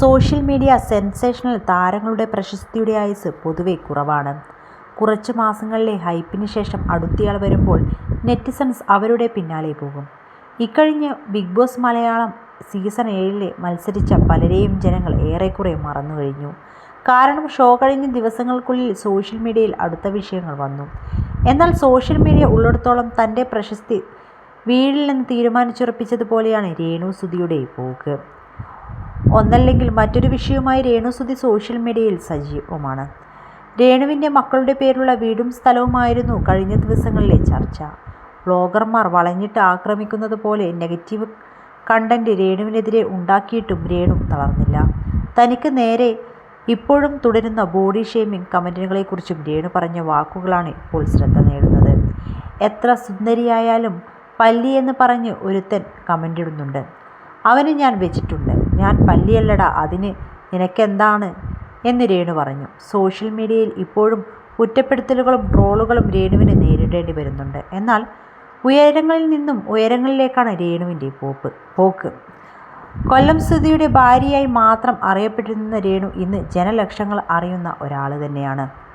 Social media sensational താരങ്ങളുടെ പ്രശസ്തിയുടെ ആയുസ് പൊതുവെ കുറവാണ്. കുറച്ച് മാസങ്ങളിലെ ഹൈപ്പിന് ശേഷം അടുത്തയാൾ വരുമ്പോൾ നെറ്റിസൺസ് അവരുടെ പിന്നാലെ പോകും. ഇക്കഴിഞ്ഞ് ബിഗ് ബോസ് മലയാളം സീസൺ ഏഴിലെ മത്സരിച്ച പലരെയും ജനങ്ങൾ ഏറെക്കുറെ മറന്നു കഴിഞ്ഞു കാരണം ഷോ കഴിഞ്ഞ ദിവസങ്ങൾക്കുള്ളിൽ സോഷ്യൽ മീഡിയയിൽ അടുത്ത വിഷയങ്ങൾ വന്നു. എന്നാൽ സോഷ്യൽ മീഡിയ ഉള്ളിടത്തോളം തന്റെ പ്രശസ്തി വീടിൽ നിന്ന് തീരുമാനിച്ചുറപ്പിച്ചതുപോലെയാണ് രേണു സുധിയുടെ പോക്ക്. ഒന്നല്ലെങ്കിൽ മറ്റൊരു വിഷയവുമായി രേണുസുതി സോഷ്യൽ മീഡിയയിൽ സജീവമാണ്. രേണുവിന്റെ മക്കളുടെ പേരുള്ള വീടും സ്ഥലവുമായിരുന്നു കഴിഞ്ഞ ദിവസങ്ങളിലെ ചർച്ച. വ്ലോഗർമാർ വളഞ്ഞിട്ട് ആക്രമിക്കുന്നത് പോലെ നെഗറ്റീവ് കണ്ടന്റ് രേണുവിനെതിരെ ഉണ്ടാക്കിയിട്ടും രേണു തളർന്നില്ല. തനിക്ക് നേരെ ഇപ്പോഴും തുടരുന്ന ബോഡി ഷേമിംഗ് കമന്റുകളെക്കുറിച്ചും രേണു പറഞ്ഞ വാക്കുകളാണ് ഇപ്പോൾ ശ്രദ്ധ നേടുന്നത്. എത്ര സുന്ദരിയായാലും പല്ലിയെന്ന് പറഞ്ഞ് ഒരുത്തൻ കമന്റ് ഇടുന്നുണ്ട് അവന് ഞാൻ വെച്ചിട്ടുണ്ട്. ഞാൻ പല്ലിയല്ലടാ അതിന് നിനക്കെന്താണ് എന്ന് രേണു പറഞ്ഞു. സോഷ്യൽ മീഡിയയിൽ ഇപ്പോഴും കുറ്റപ്പെടുത്തലുകളും ട്രോളുകളും രേണുവിന് നേരിടേണ്ടി വരുന്നുണ്ട്. എന്നാൽ ഉയരങ്ങളിൽ നിന്നും ഉയരങ്ങളിലേക്കാണ് രേണുവിന്റെ പോപ്പ് പോക്ക്. കൊല്ലം സുധിയുടെ ഭാര്യയായി മാത്രം അറിയപ്പെട്ടിരുന്ന രേണു ഇന്ന് ജനലക്ഷങ്ങൾ അറിയുന്ന ഒരാൾ തന്നെയാണ്.